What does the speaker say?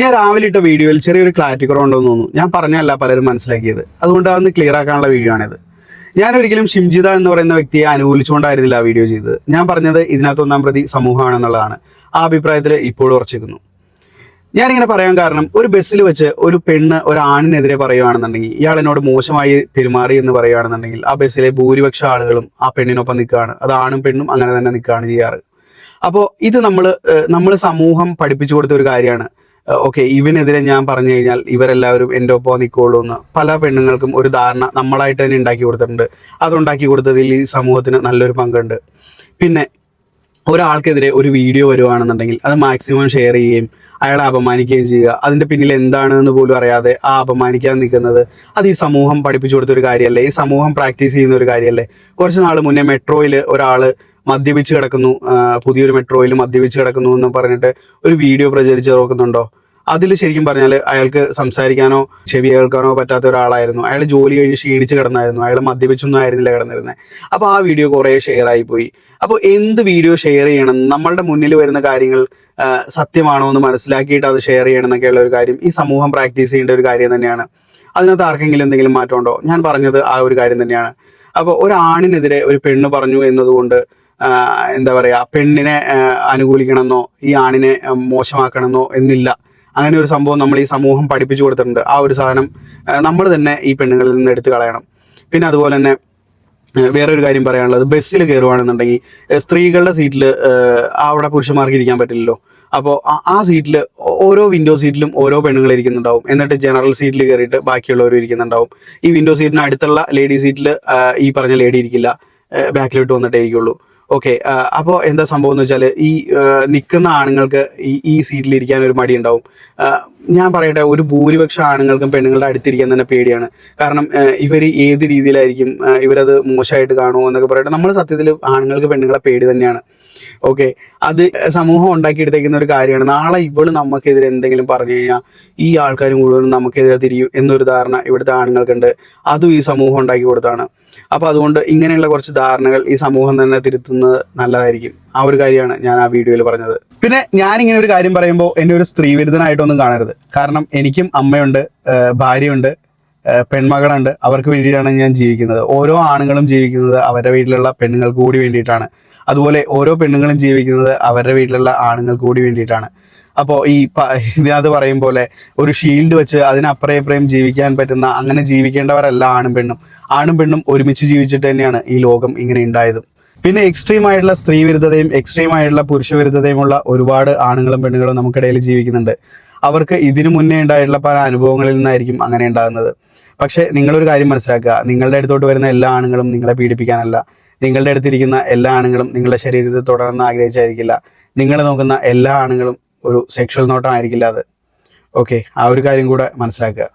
ഞാൻ രാവിലെ ഇട്ട വീഡിയോയിൽ ചെറിയൊരു ക്ലാരിറ്റി കുറവുണ്ടെന്ന് തോന്നുന്നു. ഞാൻ പറഞ്ഞല്ല പലരും മനസ്സിലാക്കിയത്. അതുകൊണ്ട് അതൊന്ന് ക്ലിയർ ആക്കാനുള്ള വീഡിയോ ആണിത്. ഞാൻ ഒരിക്കലും ഷിംജിത എന്ന് പറയുന്ന വ്യക്തിയെ അനുകൂലിച്ചുകൊണ്ടായിരുന്നില്ല ആ വീഡിയോ ചെയ്തത്. ഞാൻ പറഞ്ഞത് ഇതിനകത്ത് ഒന്നാം പ്രതി സമൂഹമാണെന്നുള്ളതാണ്. ആ അഭിപ്രായത്തിൽ ഇപ്പോഴും ഉറച്ചിരിക്കുന്നു. ഞാനിങ്ങനെ പറയാൻ കാരണം ഒരു ബസ്സിൽ വെച്ച് ഒരു പെണ്ണ് ഒരു ആണിനെതിരെ പറയുകയാണെന്നുണ്ടെങ്കിൽ ഇയാൾ എന്നോട് മോശമായി പെരുമാറി എന്ന് പറയുകയാണെന്നുണ്ടെങ്കിൽ ആ ബസ്സിലെ ഭൂരിപക്ഷ ആളുകളും ആ പെണ്ണിനൊപ്പം നിൽക്കുകയാണ്. അത് ആണും പെണ്ണും അങ്ങനെ തന്നെ നിൽക്കുകയാണ് ചെയ്യാറ്. അപ്പോൾ ഇത് നമ്മൾ നമ്മൾ സമൂഹം പഠിപ്പിച്ചു കൊടുത്ത ഒരു കാര്യമാണ്. ഓക്കെ ഇവനെതിരെ ഞാൻ പറഞ്ഞു കഴിഞ്ഞാൽ ഇവരെല്ലാവരും എന്റെ ഒപ്പം നിൽക്കുള്ളൂ എന്ന് പല പെണ്ണുങ്ങൾക്കും ഒരു ധാരണ നമ്മളായിട്ട് തന്നെ ഉണ്ടാക്കി കൊടുത്തിട്ടുണ്ട്. അതുണ്ടാക്കി കൊടുത്തതിൽ ഈ സമൂഹത്തിന് നല്ലൊരു പങ്കുണ്ട്. പിന്നെ ഒരാൾക്കെതിരെ ഒരു വീഡിയോ വരുവാണെന്നുണ്ടെങ്കിൽ അത് മാക്സിമം ഷെയർ ചെയ്യുകയും അയാളെ അപമാനിക്കുകയും ചെയ്യുക. അതിന്റെ പിന്നിൽ എന്താണെന്ന് പോലും അറിയാതെ ആ അപമാനിക്കാൻ നിൽക്കുന്നത് അത് ഈ സമൂഹം പഠിപ്പിച്ചു കൊടുത്ത ഒരു കാര്യമല്ലേ? ഈ സമൂഹം പ്രാക്ടീസ് ചെയ്യുന്ന ഒരു കാര്യമല്ലേ? കുറച്ച് നാൾ മുന്നേ മെട്രോയിൽ ഒരാൾ മദ്യപിച്ച് കിടക്കുന്നു പുതിയൊരു മെട്രോയിൽ മദ്യപിച്ച് കിടക്കുന്നു എന്ന് പറഞ്ഞിട്ട് ഒരു വീഡിയോ പ്രചരിച്ച് നോക്കുന്നുണ്ടോ? അതിൽ ശരിക്കും പറഞ്ഞാൽ അയാൾക്ക് സംസാരിക്കാനോ ചെവി കേൾക്കാനോ പറ്റാത്ത ഒരാളായിരുന്നു. അയാൾ ജോലി കഴിഞ്ഞ് ക്ഷീണിച്ച് കിടന്നായിരുന്നു. അയാൾ മദ്യപിച്ചൊന്നും ആയിരുന്നില്ല കിടന്നിരുന്നത് അപ്പോൾ ആ വീഡിയോ കുറേ ഷെയർ ആയിപ്പോയി പോയി. അപ്പോൾ എന്ത് വീഡിയോ ഷെയർ ചെയ്യണം? നമ്മളുടെ മുന്നിൽ വരുന്ന കാര്യങ്ങൾ സത്യമാണോ എന്ന് മനസ്സിലാക്കിയിട്ട് അത് ഷെയർ ചെയ്യണം എന്നൊക്കെയുള്ള ഒരു കാര്യം ഈ സമൂഹം പ്രാക്ടീസ് ചെയ്യേണ്ട ഒരു കാര്യം തന്നെയാണ്. അതിനകത്ത് ആർക്കെങ്കിലും എന്തെങ്കിലും മാറ്റമുണ്ടോ ഞാൻ പറഞ്ഞത് ആ ഒരു കാര്യം തന്നെയാണ്. അപ്പോൾ ഒരാണിനെതിരെ ഒരു പെണ്ണ് പറഞ്ഞു എന്നതുകൊണ്ട് എന്താ പറയുക പെണ്ണിനെ അനുകൂലിക്കണമെന്നോ ഈ ആണിനെ മോശമാക്കണമെന്നോ എന്നില്ല. അങ്ങനെ ഒരു സംഭവം നമ്മൾ ഈ സമൂഹം പഠിപ്പിച്ചു കൊടുത്തിട്ടുണ്ട്. ആ ഒരു സാധനം നമ്മൾ തന്നെ ഈ പെണ്ണുങ്ങളിൽ നിന്ന് എടുത്തു കളയണം. പിന്നെ അതുപോലെ തന്നെ വേറൊരു കാര്യം പറയാനുള്ളത്. ബസ്സിൽ കയറുവാണെന്നുണ്ടെങ്കിൽ സ്ത്രീകളുടെ സീറ്റിൽ അവിടെ പുരുഷന്മാർക്ക് ഇരിക്കാൻ പറ്റില്ലല്ലോ. അപ്പോൾ ആ സീറ്റിൽ ഓരോ വിൻഡോ സീറ്റിലും ഓരോ പെണ്ണുങ്ങൾ ഇരിക്കുന്നുണ്ടാവും. എന്നിട്ട് ജനറൽ സീറ്റിൽ കയറിയിട്ട് ബാക്കിയുള്ളവർ ഇരിക്കുന്നുണ്ടാവും. ഈ വിൻഡോ സീറ്റിന് അടുത്തുള്ള ലേഡി സീറ്റിൽ ഈ പറഞ്ഞ ലേഡി ഇരിക്കില്ല. ബാക്കിലോട്ട് വന്നിട്ടേ ഇരിക്കുള്ളൂ. ഓക്കെ അപ്പോൾ എന്താ സംഭവം എന്ന് വെച്ചാൽ ഈ നിൽക്കുന്ന ആണുങ്ങൾക്ക് ഈ ഈ സീറ്റിൽ ഇരിക്കാൻ ഒരു മടി ഉണ്ടാവും. ഞാൻ പറയട്ടെ ഒരു ഭൂരിപക്ഷ ആണുങ്ങൾക്കും പെണ്ണുങ്ങളുടെ അടുത്തിരിക്കാൻ തന്നെ പേടിയാണ്. കാരണം ഇവർ ഏത് രീതിയിലായിരിക്കും ഇവരത് മോശമായിട്ട് കാണുമോ എന്നൊക്കെ പറയട്ടെ നമ്മൾ സത്യത്തിൽ ആണുങ്ങൾക്ക് പെണ്ണുങ്ങളെ പേടി തന്നെയാണ്. ഓക്കെ അത് സമൂഹം ഉണ്ടാക്കിയെടുത്തേക്കുന്ന ഒരു കാര്യമാണ്. നാളെ ഇവൾ നമുക്കെതിരെ എന്തെങ്കിലും പറഞ്ഞു കഴിഞ്ഞാൽ ഈ ആൾക്കാർ മുഴുവൻ നമുക്കെതിരെ തിരിയും എന്നൊരു ധാരണ ഇവിടുത്തെ ആണുങ്ങൾക്കുണ്ട്. അതും ഈ സമൂഹം ഉണ്ടാക്കി കൊടുത്താണ്. അപ്പോൾ അതുകൊണ്ട് ഇങ്ങനെയുള്ള കുറച്ച് ധാരണകൾ ഈ സമൂഹം തന്നെ തിരുത്തുന്നത് നല്ലതായിരിക്കും. ആ ഒരു കാര്യമാണ് ഞാൻ ആ വീഡിയോയിൽ പറഞ്ഞത്. പിന്നെ ഞാൻ ഇങ്ങനെ ഒരു കാര്യം പറയുമ്പോൾ എന്നെ ഒരു സ്ത്രീ വിരുദ്ധനായിട്ടൊന്നും കാണരുത്. കാരണം എനിക്കും അമ്മയുണ്ട് ഭാര്യയുണ്ട്. പെൺമകളുണ്ട്. അവർക്ക് വേണ്ടിയിട്ടാണ് ഞാൻ ജീവിക്കുന്നത്. ഓരോ ആണുങ്ങളും ജീവിക്കുന്നത് അവരുടെ വീട്ടിലുള്ള പെണ്ണുങ്ങൾക്ക് കൂടി വേണ്ടിയിട്ടാണ്. അതുപോലെ ഓരോ പെണ്ണുങ്ങളും ജീവിക്കുന്നത് അവരുടെ വീട്ടിലുള്ള ആണുങ്ങൾക്ക് കൂടി വേണ്ടിയിട്ടാണ്. അപ്പോൾ ഈ ഇതിനകത്ത് പറയും പോലെ ഒരു ഷീൽഡ് വെച്ച് അതിനപ്പുറം ഇപ്പുറം ജീവിക്കാൻ പറ്റുന്ന അങ്ങനെ ജീവിക്കേണ്ടവരല്ല ആണും പെണ്ണും. ആണും പെണ്ണും ഒരുമിച്ച് ജീവിച്ചിട്ട് തന്നെയാണ് ഈ ലോകം ഇങ്ങനെ ഉണ്ടായതും. പിന്നെ എക്സ്ട്രീം ആയിട്ടുള്ള സ്ത്രീ വിരുദ്ധതയും എക്സ്ട്രീം ആയിട്ടുള്ള പുരുഷ വിരുദ്ധതയുമുള്ള ഒരുപാട് ആണുങ്ങളും പെണ്ണുങ്ങളും നമുക്കിടയിൽ ജീവിക്കുന്നുണ്ട്. അവർക്ക് ഇതിനു മുന്നേ ഉണ്ടായിട്ടുള്ള പല അനുഭവങ്ങളിൽ നിന്നായിരിക്കും അങ്ങനെ ഉണ്ടാകുന്നത്. പക്ഷേ നിങ്ങളൊരു കാര്യം മനസ്സിലാക്കുക. നിങ്ങളുടെ അടുത്തോട്ട് വരുന്ന എല്ലാ ആണുങ്ങളും നിങ്ങളെ പീഡിപ്പിക്കാനല്ല. നിങ്ങളുടെ അടുത്തിരിക്കുന്ന എല്ലാ ആണുങ്ങളും നിങ്ങളുടെ ശരീരത്തിൽ തുടർന്ന് ആഗ്രഹിച്ചായിരിക്കില്ല. നിങ്ങൾ നോക്കുന്ന എല്ലാ ആണുങ്ങളും ഒരു സെക്ഷൽ നോട്ടം ആയിരിക്കില്ല അത്. ഓക്കെ ആ ഒരു കാര്യം കൂടെ മനസ്സിലാക്കുക.